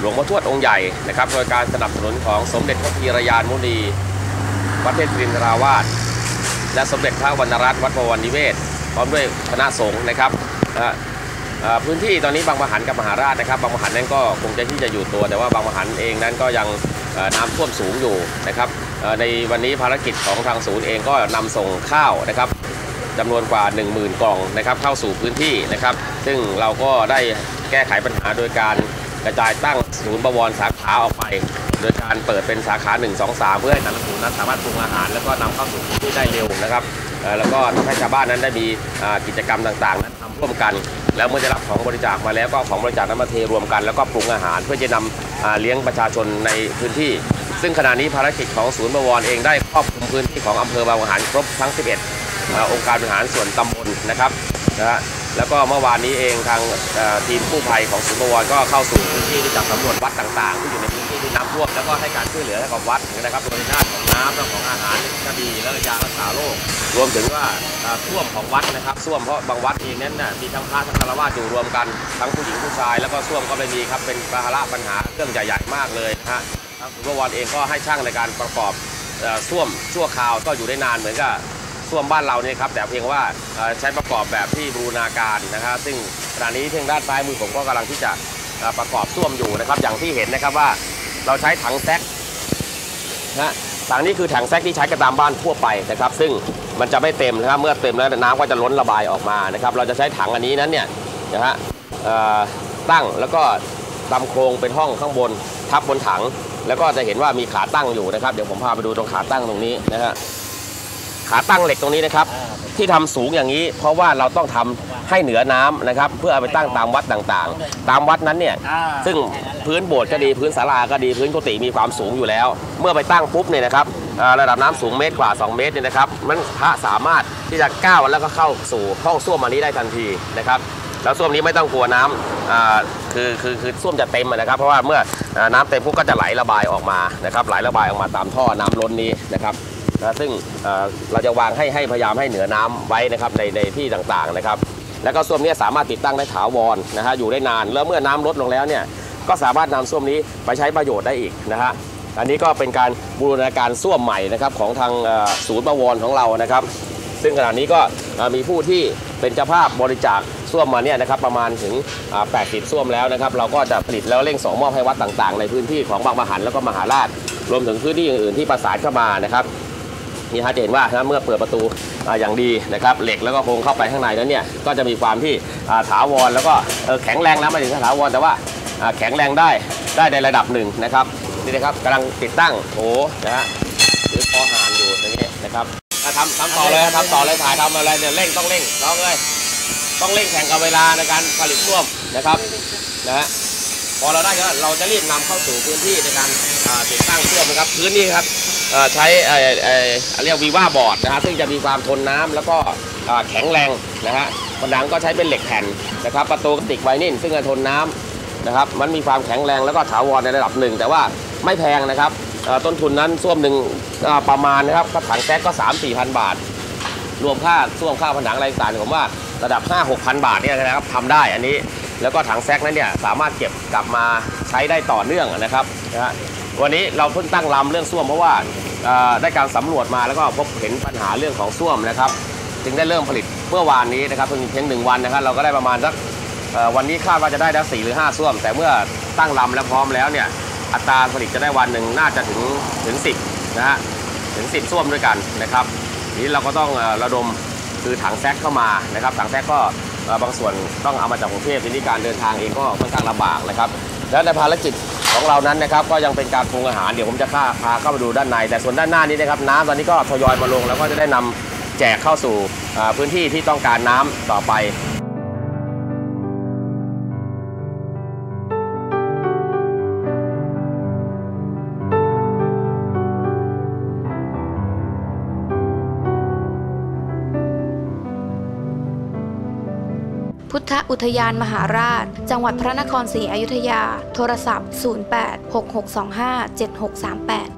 หลวงพ่อทวดองค์ใหญ่นะครับ โดยการสนับสนุนของสมเด็จพระพีรยานมุนีวัดเทพรินทราวาสและสมเด็จพระวรรณรัตน์วัดบวรนิเวศพร้อมด้วยคณะสงฆ์นะครับพื้นที่ตอนนี้บางมหันกับมหาราชนะครับบางมหันนั้นก็คงจะที่จะอยู่ตัว แต่ว่าบางมหันเองนั้นก็ยังน้ำท่วมสูงอยู่นะครับในวันนี้ภารกิจของทางศูนย์เองก็นำส่งข้าวนะครับจำนวนกว่า 10,000 กล่องนะครับเข้าสู่พื้นที่นะครับ ซึ่งเราก็ได้แก้ไขปัญหาโดยการ กระจายตั้งศูนย์ประวรสาขาออกไป โดยการเปิดเป็นสาขา 1 2 3 เพื่อให้แต่ละศูนย์นั้นสามารถปรุงอาหารแล้วก็นำเข้าสู่พื้ที่ได้เร็วนะครับแล้วก็ทำให้ชาวบ้านนั้นได้มีกิจกรรมต่างๆ นั้นทำร่วมกัน แล้วเมื่อได้รับของบริจาคมาแล้วก็ของบริจาคนั้นมาเทรวมกัน แล้วก็ปรุงอาหารเพื่อจะนำอ่าเลี้ยงประชาชนในพื้นที่ ซึ่งขณะนี้ภารกิจของศูนย์ประวรเองได้ครอบคลุมพื้นที่ของอำเภอบางหันครบทั้ง 11เอ่อองค์การบริหารส่วนตำบลนะครับนะฮะ แล้วก็เมื่อวานนี้เองทางทีมกู้ภัยของศูนย์บวรก็เข้าสู่พื้นที่ที่จับสำรวจวัดต่างๆที่อยู่ในพื้นที่ที่น้ำท่วมแล้วก็ให้การช่วยเหลือให้กับวัดนะครับโดยด้านของน้ำเรื่องของอาหารก็ดีแล้วก็ยารักษาโรครวมถึงว่าท่วมของวัดนะครับท่วมเพราะบางวัดเองนั้นน่ะมีทั้งพระทั้งฆราวาสอยู่รวมกันทั้งผู้หญิงผู้ชาย แล้วก็ท่วมก็ไม่มีครับเป็นภาระปัญหาเรื่องใหญ่ๆมากเลยนะฮะทางศูนย์บวรเองก็ให้ช่างในการประกอบส้วมชั่วคราวก็อยู่ได้นานเหมือนกับ ส้วมบ้านเราเนี่ยครับแต่เพียงว่าใช้ประกอบแบบที่บูรณาการนะครับ ซึ่งขณะนี้ทางด้านซ้ายมือผมก็กำลังที่จะประกอบส้วมอยู่นะครับ อย่างที่เห็นนะครับว่าเราใช้ถังแซกนะถังนี้คือถังแซกที่ใช้กันตามบ้านทั่วไปนะครับ ซึ่งมันจะไม่เต็มนะครับเมื่อเต็มแล้วน้ำก็จะล้นระบายออกมานะครับ เราจะใช้ถังอันนี้นั้นเนี่ยนะฮะตั้งแล้วก็ทำโครงเป็นห้องข้างบน ทับบนถัง แล้วก็จะเห็นว่ามีขาตั้งอยู่นะครับ เดี๋ยวผมพาไปดูตรงขาตั้งตรงนี้นะฮะ ขาตั้งเหล็กตรงนี้นะครับ ที่ทำสูงอย่างนี้ เพราะว่าเราต้องทำให้เหนือน้ำนะครับ เพื่อเอาไปตั้งตามวัดต่างๆ ตามวัดนั้นเนี่ยซึ่งพื้นโบสถ์ก็ดีพื้นศาลาก็ดีพื้นกุฏิมีความสูงอยู่แล้ว เมื่อไปตั้งปุ๊บเนี่ยนะครับระดับน้ำสูงเมตรกว่า 2 เมตรเนี่ยนะครับมันพระสามารถที่จะก้าวแล้วก็เข้าสู่ห้องส้วมอันนี้ได้ทันทีนะครับแล้วส้วมนี้ไม่ต้องกลัวน้ำคือคือคือส้วมจะเต็มนะครับ เพราะว่าเมื่อน้ำเต็มปุ๊บก็จะไหลระบายออกมานะครับไหลระบายออกมาตามท่อน้ำล้นนี้นะครับ นะซึ่งเราจะวางให้ให้พยายามให้เหนือน้ำไว้นะครับในในที่ต่างๆนะครับ แล้วก็ส้วมนี้สามารถติดตั้งได้ถาวรนะฮะอยู่ได้นาน แล้วเมื่อน้ำลดลงแล้วเนี่ยก็สามารถนำส้วมนี้ไปใช้ประโยชน์ได้อีกนะฮะอันนี้ก็เป็นการบูรณาการส้วมใหม่นะครับของทางศูนย์ประวรของเรานะครับ ซึ่งขณะนี้ก็มีผู้ที่เป็นเจ้าภาพบริจาคส้วมมาเนี่ยนะครับประมาณถึง 80ส้วมแล้วนะครับ เราก็จะผลิตแล้วเร่งส่งมอบให้วัดต่างๆ ในพื้นที่ของบางมหันแล้วก็มหาราช รวมถึงพื้นที่อื่นๆที่ประสานเข้ามานะครับ นี่ฮะจะเห็นว่านะเมื่อเปิดประตูอ่าอย่างดีนะครับเหล็กแล้วก็โครงเข้าไปข้างในนั้นเนี่ยก็จะมีความที่อ่าถาวรแล้วก็เอ่อแข็งแรงแล้วไม่ถึงกับถาวรแต่ว่าอ่าแข็งแรงได้ได้ในระดับหนึ่งนะครับนี่นะครับกำลังติดตั้งโอ้นะฮะหรือคอหานอยู่อย่างนี้นะครับอะทำทำต่อเลยทำต่อเลยถ่ายทำอะไรเนี่ยเร่งต้องเร่งน้องเลยต้องเร่งแข่งกับเวลาในการผลิตร่วมนะครับนะฮะพอเราได้แล้วเราจะรีบนำเข้าสู่พื้นที่ในการอ่าติดตั้งเครื่องนะครับพื้นนี้ครับเอ่อ ใช้เรียกวีว่าบอร์ดนะฮะซึ่งจะมีความทนน้ำแล้วก็แข็งแรงนะฮะผนังก็ใช้เป็นเหล็กแผ่นนะครับประตูกระติกไวนิลซึ่งจะทนน้ำนะครับมันมีความแข็งแรงแล้วก็ถาวรในระดับหนึ่ง แต่ว่าไม่แพงนะครับต้นทุนนั้นส้วมหนึ่งประมาณนะครับก็ถังแก๊สก็ 3 4 0 0 0 บาท รวมค่าส้วมค่าผนังอะไรต่างๆผมว่าระดับ 5 6 0 0 0 บาทเนี่ยนะครับทำได้อันนี้ แล้วก็ถังแซกนั้นเนี่ยสามารถเก็บกลับมาใช้ได้ต่อเนื่องนะครับนะฮะวันนี้เราเพิ่งตั้งลำเรื่องส้วมเพราะว่าได้การสำรวจมาแล้วก็พบเห็นปัญหาเรื่องของส้วมนะครับ จึงได้เริ่มผลิตเมื่อวานนี้นะครับเพิ่งเพียงหนึ่งวันนะครับเราก็ได้ประมาณสักวันนี้คาดว่าจะได้ได้สี่หรือห้าส้วม แต่เมื่อตั้งลำแล้วพร้อมแล้วเนี่ยอัตราผลิตจะได้วันหนึ่งน่าจะถึงถึงสิบนะฮะถึงสิบส้วมด้วยกันนะครับทีนี้เราก็ต้องระดมคือถังแซกเข้ามานะครับถังแซกก็ บางส่วนต้องเอามาจากกรุงเทพทีนี้การเดินทางเองก็ค่อนข้างลำบากนะครับ และในภารกิจของเรานั้นนะครับ ก็ยังเป็นการปรุงอาหารเดี๋ยวผมจะพาพาเข้าไปดูด้านใน แต่ส่วนด้านหน้านี้นะครับน้ำตอนนี้ก็ทยอยมาลงแล้วก็จะได้นำแจกเข้าสู่พื้นที่ที่ต้องการน้ำต่อไป พุทธอุทยานมหาราช จังหวัดพระนครศรีอยุธยา โทรศัพท์ 0866257638